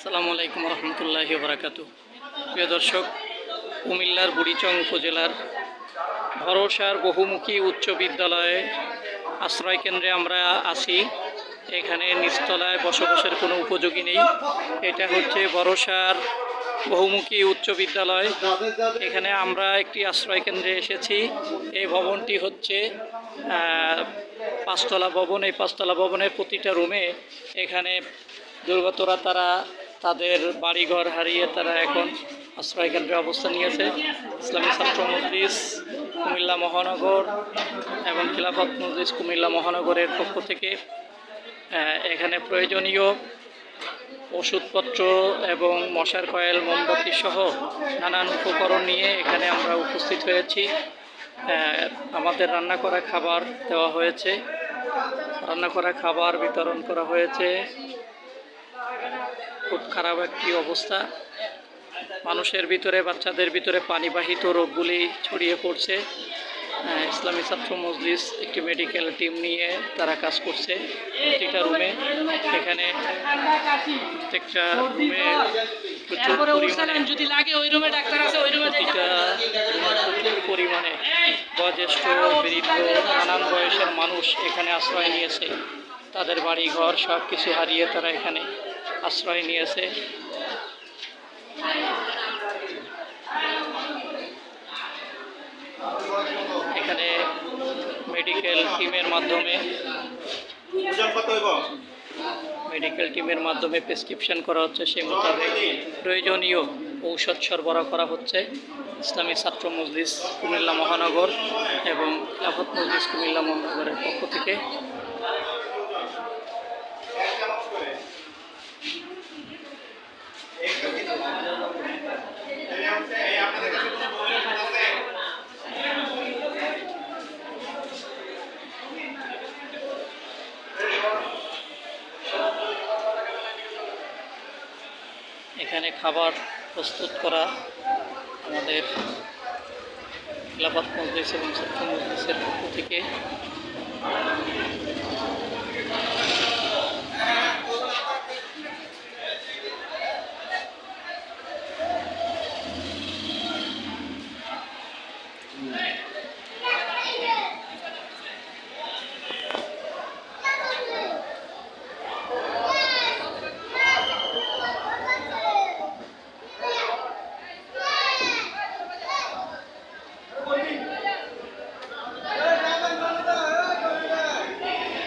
আসসালামু আলাইকুম রহমতুল্লাহি বারাকাত প্রিয় দর্শক, কুমিল্লার বুড়িচং উপজেলার ভরসার বহুমুখী উচ্চ বিদ্যালয়ে আশ্রয় কেন্দ্রে আমরা আছি। এখানে নিচতলায় বসবাসের কোনো উপযোগী নেই। এটা হচ্ছে ভরসার বহুমুখী উচ্চ বিদ্যালয়। এখানে আমরা একটি আশ্রয় কেন্দ্রে এসেছি। এই ভবনটি হচ্ছে পাঁচতলা ভবন। এই পাঁচতলা ভবনের প্রতিটা রুমে এখানে দুর্গতরা তারা তাদের বাড়িঘর হারিয়ে তারা এখন আশ্রয় কেন্দ্রে অবস্থান নিয়েছে। ইসলামী ছাত্র মজলিস কুমিল্লা মহানগর এবং খিলাফত মজলিস কুমিল্লা মহানগরের পক্ষ থেকে এখানে প্রয়োজনীয় ওষুধপত্র এবং মশার কয়েল, মোমবাতি সহ নানান উপকরণ নিয়ে এখানে আমরা উপস্থিত হয়েছি। আমাদের রান্না করা খাবার দেওয়া হয়েছে। রান্না করা খাবার বিতরণ করা হয়েছে। খুব খারাপ একটি অবস্থা। মানুষের ভিতরে বাচ্চাদের ভিতরে পানিবাহিত রোগগুলি ছড়িয়ে পড়ছে। ইসলামী ছাত্র মজলিস একটি মেডিকেল টিম নিয়ে তারা কাজ করছে প্রতিটা রুমে এখানে প্রত্যেকটা রুমে যদি লাগে ওই রুমে ডাক্তার আছে ওই রুমে প্রতিটা প্রচুর পরিমাণে বয়োজ্যেষ্ঠ বৃদ্ধ নানান বয়সের মানুষ এখানে আশ্রয় নিয়েছে। তাদের বাড়ি ঘর সব কিছু হারিয়ে তারা এখানে আশ্রয় নিয়েছে। এখানে মেডিকেল টিমের মাধ্যমে মেডিকেল টিমের মাধ্যমে প্রেসক্রিপশন করা হচ্ছে। সেই মোতাবেক প্রয়োজনীয় ঔষধ সরবরাহ করা হচ্ছে। ইসলামী ছাত্র মজলিস কুমিল্লা মহানগর এবং খিলাফত মজলিস কুমিল্লা মহানগরের পক্ষ থেকে। এখানে খাবার প্রস্তুত করা আমাদের খিলাফত মজলিস এবং ছাত্র মজলিসের পক্ষ থেকে।